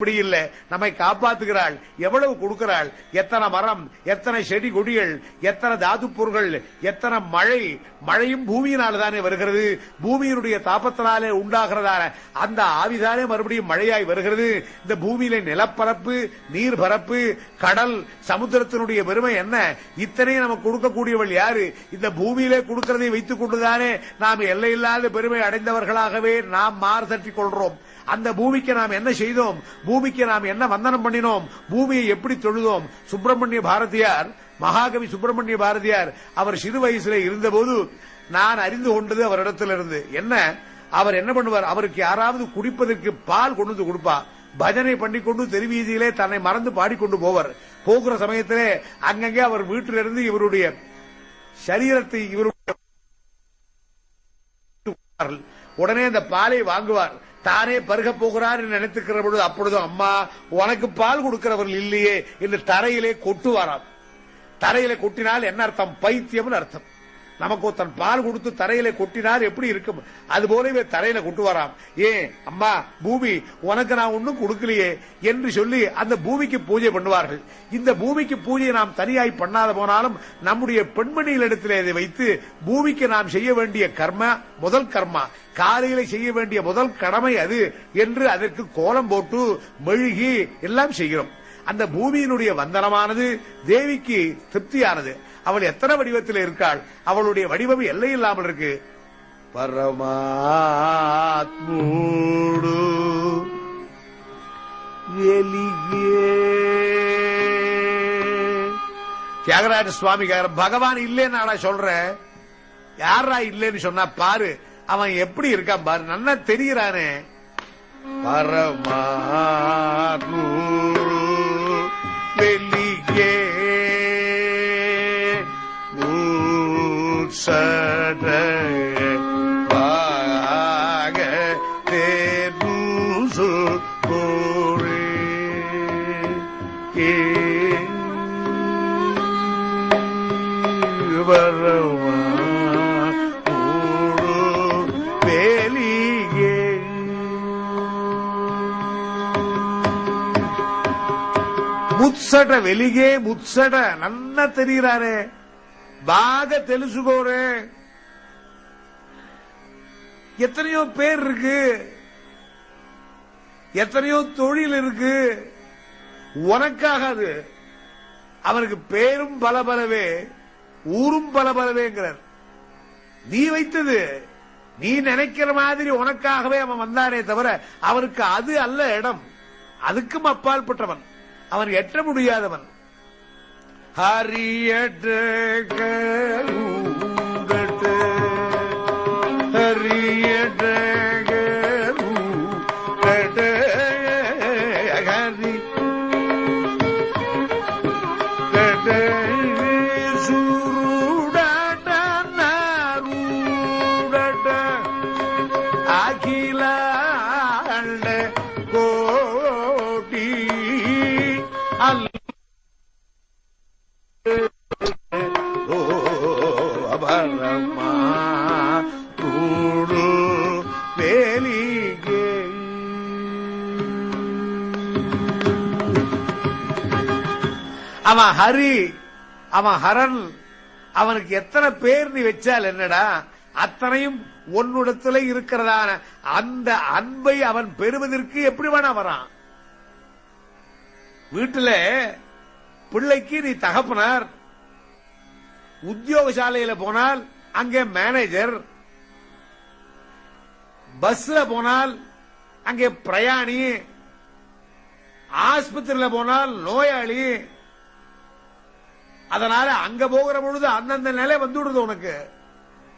இப்படி இல்ல. நம்மை காப்பாத்துகிறாள். எவ்வளவு கொடுக்கிறாள். எத்தனை மரம் எத்தனை செடி கொடிகள் எத்தனை தாது பொருள்கள் எத்தனை மழை மழையும் பூமியினால தானே வருகிறது. பூமியினுடைய தாபத்தினாலே உண்டாகிறதான அந்த ஆவிதானே மறுபடியும் மழையாய் வருகிறது. இந்த பூமியில நிலப்பரப்பு நீர் பரப்பு கடல் சமுத்திரத்தினுடைய பெருமை என்ன? இத்தனையும் நமக்கு கொடுக்கக்கூடியவள் யாரு? இந்த பூமியிலே கொடுக்கிறதை வைத்துக் கொண்டுதானே நாம் எல்லையில்லாத பெருமை அடைந்தவர்களாகவே நாம் மாறு தட்டிக் கொள்றோம். அந்த பூமிக்கு நாம் என்ன செய்தோம்? பூமிக்கு நாம் என்ன வந்தனம் பண்ணினோம்? பூமியை எப்படி தொழுதோம்? சுப்பிரமணிய பாரதியார் மகாகவி சுப்பிரமணிய பாரதியார் அவர் சிறு வயசுல இருந்தபோது நான் அறிந்து கொண்டது அவரிடத்திலிருந்து. என்ன? அவர் என்ன பண்ணுவார்? அவருக்கு யாராவது குடிப்பதற்கு பால் கொண்டு வந்து கொடுப்பா. பஜனை பண்ணிக்கொண்டு தெருவீதியிலே தன்னை மறந்து பாடிக்கொண்டு போவார். போகிற சமயத்திலே அங்கங்கே அவர் வீட்டிலிருந்து இவருடைய சரீரத்தை இவருடைய உடனே அந்த பாலை வாங்குவார். தானே பருக போகிறார் என்று நினைத்துக்கிற பொழுது அப்பொழுதும் அம்மா உனக்கு பால் கொடுக்கிறவர்கள் இல்லையே என்று தரையிலே கொட்டுவாராம். தரையில கொட்டினால் என்ன அர்த்தம்? பைத்தியம்னு அர்த்தம். நமக்கு தன் பால் கொடுத்து தரையில கொட்டினால் எப்படி இருக்கும்? அது போலவே தரையில கொட்டு வராம். ஏன்? அம்மா பூமி உனக்கு நான் ஒன்னும் கொடுக்கலையே என்று சொல்லி அந்த பூமிக்கு பூஜை பண்ணுவார்கள். இந்த பூமிக்கு பூஜை நாம் தனியாய் பண்ணாத போனாலும் நம்முடைய பெண்மணியில் இடத்துல இதை வைத்து பூமிக்கு நாம் செய்ய வேண்டிய கர்ம முதல் கர்மா. காலையில செய்ய வேண்டிய முதல் கடமை அது என்று அதற்கு கோலம் போட்டு மெழுகி எல்லாம் செய்கிறோம். அந்த பூமியினுடைய வந்தனமானது தேவிக்கு திருப்தியானது. அவள் எத்தனை வடிவத்தில் இருக்காள்? அவளுடைய வடிவம் எல்லை இல்லாமல் இருக்கு. பரமாத்மூடு தியாகராஜ சுவாமி பகவான் இல்லைன்னு நான் சொல்றேன் யாரா இல்லைன்னு சொன்னா பாரு. அவன் எப்படி இருக்கான் பாரு. நல்லா தெரிகிறானே பரமா சதாக தேர்பூசு கூறி. வரவா கூடு வேலியே. முச்சட வெளியே முச்சட நன்னா தெரிகிறாரே. బాగా తెలుసుకోరే எத்தனையோ பேர் இருக்கு எத்தனையோ தொழில் இருக்கு உனக்காக அது அவனுக்கு பேரும் பல பலவே ஊரும் பல பலவேங்கிறார் நீ வைத்தது நீ நினைக்கிற மாதிரி உனக்காகவே அவன் வந்தானே தவிர அவனுக்கு அது அல்ல இடம் அதுக்கும் அப்பாற்பட்டவன் அவன் எட்ட முடியாதவன் ஹரியட்ட அவன் ஹரி அவன் ஹரன் அவனுக்கு எத்தனை பேர் நீ வச்சால் என்னடா? அத்தனையும் உன்னிடத்துல இருக்கிறதான அந்த அன்பை அவன் பெறுவதற்கு எப்படி வேணா வரான். வீட்டுல பிள்ளைக்கு நீ தகப்பனார் உத்தியோகசாலையில போனால் அங்கே மேனேஜர் பஸ்ல போனால் அங்கே பிரயாணி ஆஸ்பத்திரியில போனால் நோயாளி அதனால அங்க போகிற பொழுது அந்தந்த நிலை வந்துடுது உனக்கு.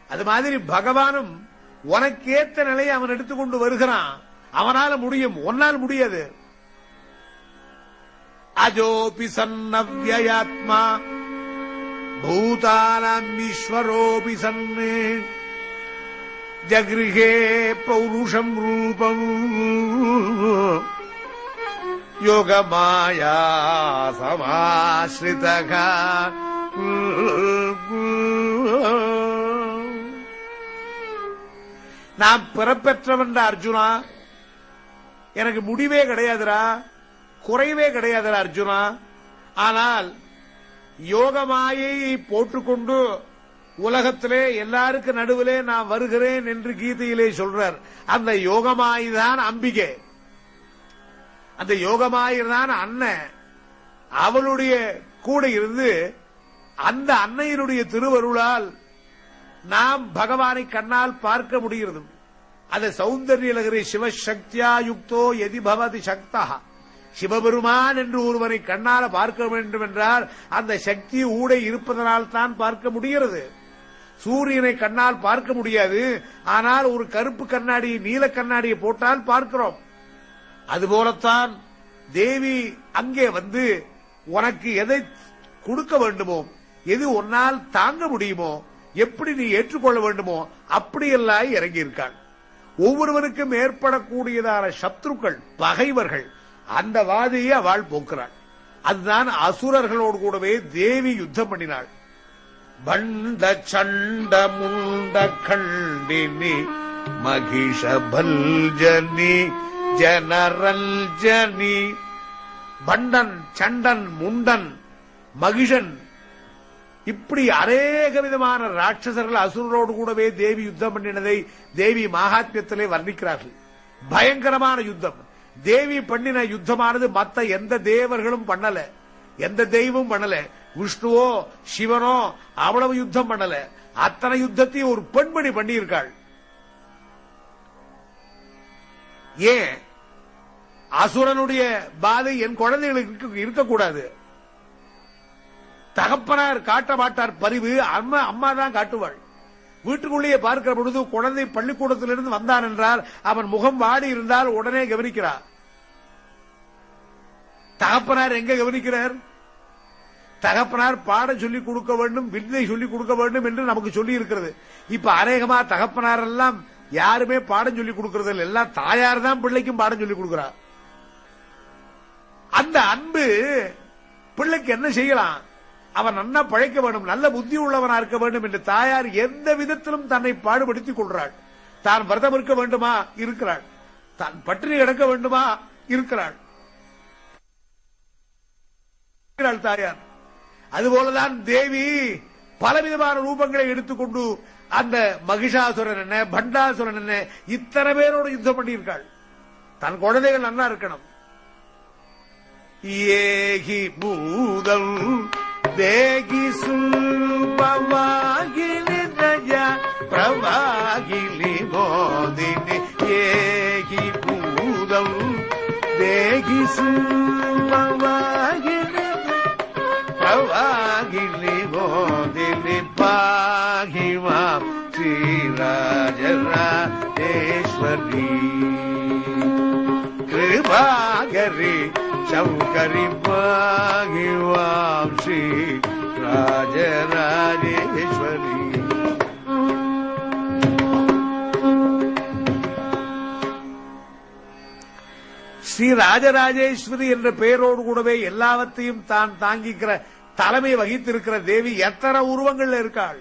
அது மாதிரி பகவானும் உனக்கு ஏத்த நிலையை அவன் எடுத்துக்கொண்டு வருகிறான். அவனால முடியும். உன்னால் முடியாது. அஜோபி சன்னவ்யயாத்மா பூதானாம் ஈஸ்வரோபி சன்னு ஜகிருகே பௌருஷம் ரூபம். யோகமாயா சமாஸ்ரிதகா நான் பிறப்பெற்றவன் அர்ஜுனா. எனக்கு முடிவே கிடையாதுடா. குறைவே கிடையாதுரா அர்ஜுனா. ஆனால் யோகமாயை போட்டுக்கொண்டு உலகத்திலே எல்லாருக்கும் நடுவிலே நான் வருகிறேன் என்று கீதையிலே சொல்றார். அந்த யோகமாய்தான் அம்பிகை. அந்த யோகமாயிர் அண்ணன். அவளுடைய கூட இருந்து அந்த அன்னையினுடைய திருவருளால் நாம் பகவானை கண்ணால் பார்க்க முடிகிறது. அந்த சௌந்தர்ய லகரி சிவசக்தியா யுக்தோ எதி பவதி சக்தா. சிவபெருமான் என்று ஒருவனை கண்ணால பார்க்க வேண்டும் என்றால் அந்த சக்தி ஊடை இருப்பதனால் தான் பார்க்க முடிகிறது. சூரியனை கண்ணால் பார்க்க முடியாது. ஆனால் ஒரு கருப்பு கண்ணாடி நீல கண்ணாடியை போட்டால் பார்க்கிறோம். அதுபோலத்தான் தேவி அங்கே வந்து உனக்கு எதை கொடுக்க வேண்டுமோ எது உன்னால் தாங்க முடியுமோ எப்படி நீ ஏற்றுக்கொள்ள வேண்டுமோ அப்படியெல்லாம் இறங்கி இருக்காள் ஒவ்வொருவருக்கும் ஏற்படக்கூடியதான சத்ருக்கள் பகைவர்கள் அந்த வாதியை அவள் போக்குறாள். அதுதான் அசுரர்களோடு கூடவே தேவி யுத்தம் பண்ணினாள். பண்ட சண்ட முண்ட கண்டினி மகிஷ ஜனரல் ஜனி பண்டன் சண்டன் முண்டன் மகிஷன் இப்படி அநேக விதமான ராட்சசர்கள் அசுரரோடு கூடவே தேவி யுத்தம் பண்ணினதை தேவி மகாத்மியத்திலே வர்ணிக்கிறார்கள். பயங்கரமான யுத்தம். தேவி பண்ணின யுத்தமானது மத்த எந்த தேவர்களும் பண்ணல. எந்த தெய்வம் பண்ணல. விஷ்ணுவோ சிவனோ அவ்வளவு யுத்தம் பண்ணல. அத்தனை யுத்தத்தையும் ஒரு பெண்மணி பண்ணியிருக்காள். ஏன்? அசுரனுடைய பாதை என் குழந்தைகளுக்கு இருக்கக்கூடாது. தகப்பனார் காட்ட மாட்டார் பரிவு அம்மா அம்மா தான் காட்டுவாள். வீட்டுக்குள்ளேயே பார்க்கிற பொழுது குழந்தை பள்ளிக்கூடத்திலிருந்து வந்தான் என்றால் அவன் முகம் வாடி இருந்தால் உடனே கவனிக்கிறார். தகப்பனார் எங்க கவனிக்கிறார்? தகப்பனார் பாட சொல்லிக் கொடுக்க வேண்டும் வித்தை சொல்லிக் கொடுக்க வேண்டும் என்று நமக்கு சொல்லி இருக்கிறது இப்ப அநேகமா தகப்பனார் எல்லாம் யாருமே பாடம் சொல்லிக் கொடுக்கறது இல்லை எல்லாம் தாயார் தான் பிள்ளைக்கும் பாடம் சொல்லிக் கொடுக்கிறார் அந்த அன்பு பிள்ளைக்கு என்ன செய்யலாம்? அவன் நன்னா பழைக்க வேண்டும் நல்ல புத்தி உள்ளவனா இருக்க வேண்டும் என்று தாயார் எந்த விதத்திலும் தன்னை பாடுபடுத்திக் கொள்றாள் தான் விரதம் இருக்க வேண்டுமா? இருக்கிறாள். தான் பற்றி கிடக்க வேண்டுமா? இருக்கிறாள். இருக்கிறாள் தாயார். அதுபோலதான் தேவி பலவிதமான ரூபங்களை எடுத்துக்கொண்டு அந்த மகிஷாசுரன் என்ன பண்டாசுரன் என்ன இத்தனை பேரோடு யுத்தம் பண்ணியிருக்காள். தன் குழந்தைகள் நன்னா இருக்கணும். ஏகி பூதம் தேகி சுல்பவாகினி தஜ பிரவாகிலி மோதினி. ஏகி பூதம் தேகி சுல்பவாகினி பிரவாகிலி மோதினி. பாகி மாம் ஸ்ரீராஜராஜேஸ்வரி கிருபாகரி சௌகரி பாகிவாம் ஸ்ரீ ராஜராஜேஸ்வரி ஸ்ரீ ராஜராஜேஸ்வரி என்ற பெயரோடு கூடவே எல்லாவற்றையும் தான் தாங்கிக்கிற தலைமை வகித்திருக்கிற தேவி எத்தனை உருவங்கள்ல இருக்காள்?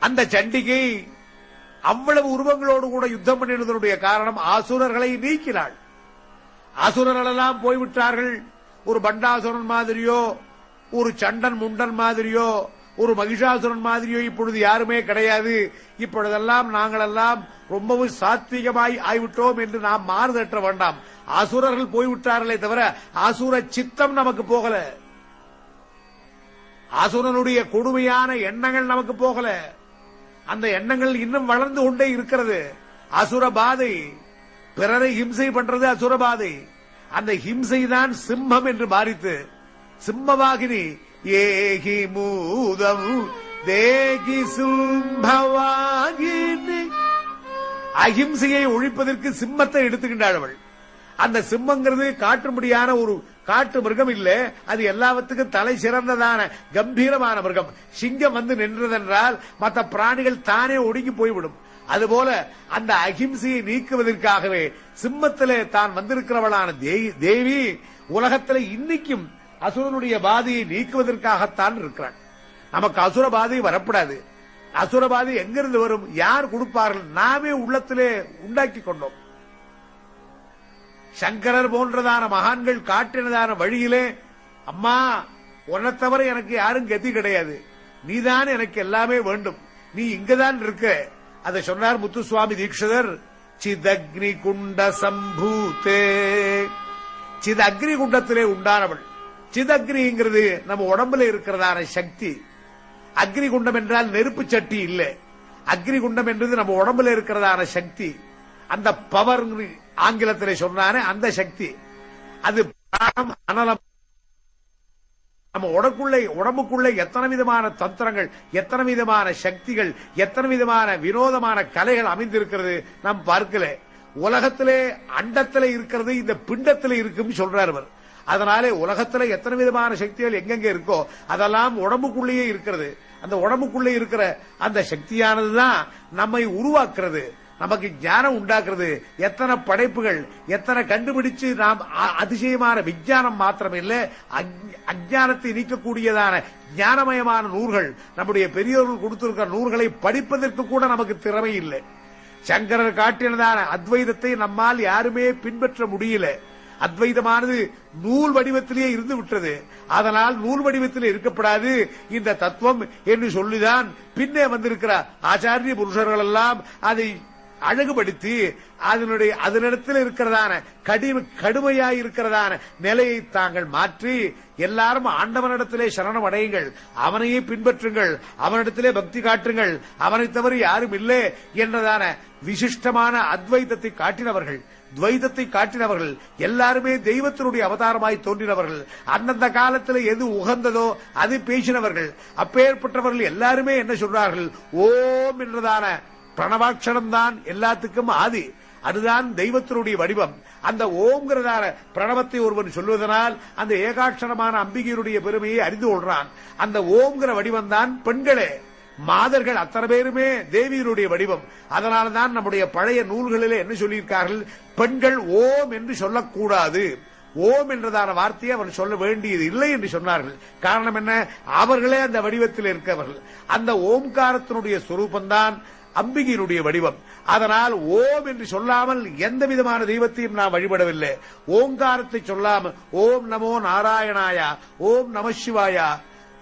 அந்த சண்டிகை அவ்வளவு உருவங்களோடு கூட யுத்தம் பண்ணினதனுடைய காரணம் ஆசுரர்களை நீக்கினாள். அசுரர்கள் எல்லாம் போய்விட்டார்கள். ஒரு பண்டாசுரன் மாதிரியோ ஒரு சண்டன் முண்டன் மாதிரியோ ஒரு மகிஷாசுரன் மாதிரியோ இப்பொழுது யாருமே கிடையாது. இப்பொழுதெல்லாம் நாங்களெல்லாம் ரொம்பவும் சாத்வீகமாய் ஆய்விட்டோம் என்று நாம் மாறுதற்ற வேண்டாம் அசுரர்கள் போய்விட்டார்களே தவிர அசுர சித்தம் நமக்கு போகல. அசுரனுடைய கொடுமையான எண்ணங்கள் நமக்கு போகல. அந்த எண்ணங்கள் இன்னும் வளர்ந்து கொண்டே இருக்கிறது. அசுர பாதை பிறரை ஹிம்சை பண்றது அசுர பாதை. அந்த ஹிம்சை தான் சிம்மம் என்று மாறித்து சிம்மவாகினி ஏகி மூதம் தேகி சிம்பவாகினி அகிம்சையை ஒழிப்பதற்கு சிம்மத்தை எடுத்துக்கின்றாள் அவள். அந்த சிம்மங்கிறது காட்டும்படியான ஒரு காட்டு மிருகம் இல்ல. அது எல்லாவற்றுக்கும் தலை சிறந்ததான கம்பீரமான மிருகம். சிங்கம் வந்து நின்றதென்றால் மற்ற பிராணிகள் தானே ஒடுங்கி போய்விடும். அதுபோல அந்த அகிம்சையை நீக்குவதற்காகவே சிம்மத்திலே தான் வந்திருக்கிறவளான தேவி உலகத்தில் இன்னைக்கும் அசுரனுடைய பாதையை நீக்குவதற்காகத்தான் இருக்கிறான். நமக்கு அசுர பாதை வரப்படாது அசுர பாதை எங்கிருந்து வரும்? யார் கொடுப்பார்கள்? நாமே உள்ளத்திலே உண்டாக்கி கொண்டோம். சங்கரர் போன்றதான மகான்கள் காட்டினதான வழியிலே அம்மா உன்னை தவிர எனக்கு யாரும் கதி கிடையாது. நீதான் எனக்கு எல்லாமே வேண்டும். நீ இங்கதான் இருக்க. அதை சொன்னார் முத்துசுவாமி தீட்சிதர். சிதக்னி குண்ட சம்பூத்தே. சித அக்னி குண்டத்திலே உண்டானவள். சிதக்னிங்கிறது நம்ம உடம்புல இருக்கிறதான சக்தி. அக்னி குண்டம் என்றால் நெருப்பு சட்டி இல்ல. அக்னி குண்டம் என்றது நம்ம உடம்புல இருக்கிறதான சக்தி. அந்த பவர் ஆங்கிலத்தில் சொன்னானே அந்த சக்தி. அது பிராணம் அனலம். நம்ம உடக்குள்ள உடம்புக்குள்ளே எத்தனை விதமான தந்திரங்கள் எத்தனை விதமான சக்திகள் எத்தனை விதமான வினோதமான கலைகள் அமைந்திருக்கிறது நாம் பார்க்கல. உலகத்திலே அண்டத்திலே இருக்கிறது இந்த பிண்டத்திலே இருக்கும் சொல்றார் அவர். அதனாலே உலகத்துல எத்தனை விதமான சக்திகள் எங்கெங்க இருக்கோ அதெல்லாம் உடம்புக்குள்ளேயே இருக்கிறது. அந்த உடம்புக்குள்ளே இருக்கிற அந்த சக்தியானதுதான் நம்மை உருவாக்குறது. நமக்கு ஞானம் உண்டாக்குறது. எத்தனை படைப்புகள் எத்தனை கண்டுபிடிச்சு நாம் அ- அதிசயமான விஞ்ஞானம் மாத்திரமில்லை அஜ்- அஜானத்தை நீக்கக்கூடியதான ஞானமயமான நூல்கள் நம்முடைய பெரியோர்கள் கொடுத்திருக்கிற நூல்களை படிப்பதற்கு கூட நமக்கு திறமை இல்லை சங்கரர் காட்டினதான அத்வைதத்தை நம்மால் யாருமே பின்பற்ற முடியல. அத்வைதமானது நூல் வடிவத்திலேயே இருந்து விட்டது. அதனால் நூல் வடிவத்தில் இருக்கப்படாது. இந்த தத்துவம் என்று சொல்லிதான் பின்னே வந்திருக்கிற ஆச்சாரிய புருஷர்கள் எல்லாம் அதை அழகுபடுத்தி அதனுடைய அதனிடத்தில் இருக்கிறதான கடிம கடுமையாய் இருக்கிறதான நிலையை தாங்கள் மாற்றி எல்லாரும் ஆண்டவனிடத்திலே சரணம் அடையுங்கள். அவனையே பின்பற்றுங்கள். அவனிடத்திலே பக்தி காட்டுங்கள். அவனை தவிர யாரும் இல்லை என்றதான விசிஷ்டமான அத்வைதத்தை காட்டினவர்கள். துவைதத்தை காட்டினவர்கள் எல்லாருமே தெய்வத்தினுடைய அவதாரமாய் தோன்றினவர்கள். அந்தந்த காலத்தில் எது உகந்ததோ அது பேசினவர்கள். அப்பேற்பட்டவர்கள் எல்லாருமே என்ன சொல்றார்கள்? ஓம் என்றதான பிரணவாட்சரம் தான் எல்லாத்துக்கும் ஆதி. அதுதான் தெய்வத்தினுடைய வடிவம். அந்த ஓம்ங்கிறதான பிரணவத்தை ஒருவன் சொல்வதனால் அந்த ஏகாட்சரமான அம்பிகையினுடைய பெருமையை அறிந்து கொள்றான். அந்த ஓம்ங்கிற வடிவம் தான் பெண்களே. மாதர்கள் அத்தனை பேருமே தேவியினுடைய வடிவம். அதனால்தான் நம்முடைய பழைய நூல்களிலே என்ன சொல்லியிருக்கார்கள்? பெண்கள் ஓம் என்று சொல்லக்கூடாது. ஓம் என்றதான வார்த்தையை அவர் சொல்ல வேண்டியது இல்லை என்று சொன்னார்கள். காரணம் என்ன? அவர்களே அந்த வடிவத்தில் இருக்கவர்கள். அந்த ஓம்காரத்தினுடைய சொரூபந்தான் அம்பிகையினுடைய வடிவம். அதனால் ஓம் என்று சொல்லாமல் எந்த விதமான தெய்வத்தையும் நாம் வழிபடவில்லை. ஓங்காரத்தை சொல்லாமல் ஓம் நமோ நாராயணாயா ஓம் நம சிவாயா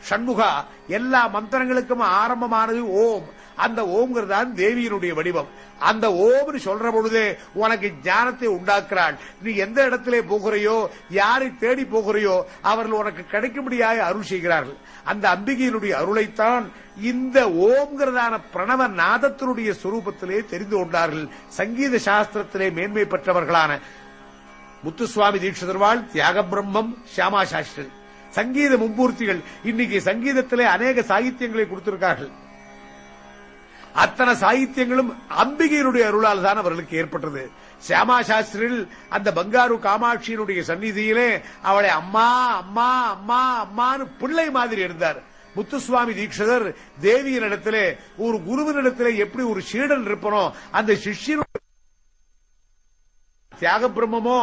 ஷண்முகா எல்லா மந்திரங்களுக்கும் ஆரம்பமானது ஓம். அந்த ஓம்ங்கிறது தான் தேவியினுடைய வடிவம். அந்த ஓம்னு சொல்ற பொழுதே உனக்கு ஞானத்தை உண்டாக்குறாள். நீ எந்த இடத்திலே போகிறையோ யாரை தேடி போகிறையோ அவர்கள் உனக்கு கிடைக்கும்படியாக அருள் செய்கிறார்கள். அந்த அம்பிகையினுடைய அருளைத்தான் இந்த ஓம்ங்கிறதான பிரணவ நாதத்தினுடைய சுரூபத்திலே தெரிந்து கொண்டார்கள். சங்கீத சாஸ்திரத்திலே மேன்மை பெற்றவர்களான முத்துசுவாமி தீட்சிதர்வாள் தியாக பிரம்மம் சியாமா சாஸ்திரி. சங்கீத மும்மூர்த்திகள் இன்னைக்கு சங்கீதத்திலே அநேக சாகித்யங்களை கொடுத்திருக்கார்கள். அத்தனை சாகித்யங்களும் அம்பிகையினுடைய அருளால் தான் அவர்களுக்கு ஏற்பட்டது. சியாமா சாஸ்திரியில் அந்த பங்காரு காமாட்சியினுடைய சந்நிதியிலே அவளை அம்மா அம்மா அம்மா அம்மான்னு பிள்ளை மாதிரி இருந்தார். முத்துசுவாமி தீட்சிதர் தேவியினிடத்திலே ஒரு குருவினிடத்திலே எப்படி ஒரு சீடன் இருப்பனோ அந்த சிஷ்யனுடைய தியாக பிரம்மமோ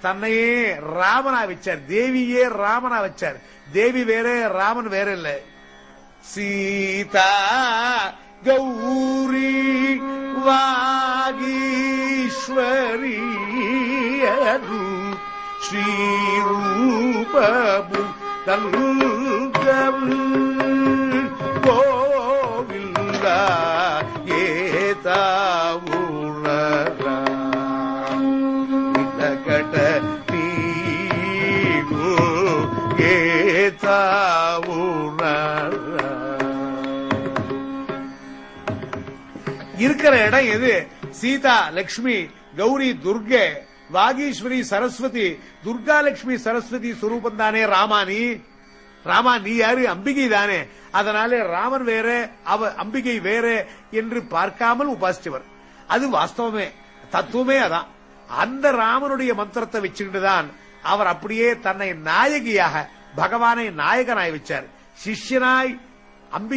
தன்னையே ராமனா வச்சார். தேவியே ராமனா வச்சார். தேவி வேற ராமன் வேற இல்ல. சீதா கௌரி வாகீஸ்வரி ஸ்ரீரூபமு தங்கம் இருக்கிற இடம் எது? சீதா லக்ஷ்மி கௌரி துர்கே வாகீஸ்வரி சரஸ்வதி. துர்கா லட்சுமி சரஸ்வதி சுரூபம் தானே ராமானி? ராமா நீ யாரு? அம்பிகை தானே. அதனாலே ராமன் வேற அவ அம்பிகை வேற என்று பார்க்காமல் உபாசிச்சவர் அது வாஸ்தவமே தத்துவமே அதான். அந்த ராமனுடைய மந்திரத்தை வச்சுக்கிட்டு தான் அவர் அப்படியே தன்னை நாயகியாக பகவானை நாயகனாய் வச்சார். சிஷ்யனாய் அம்பி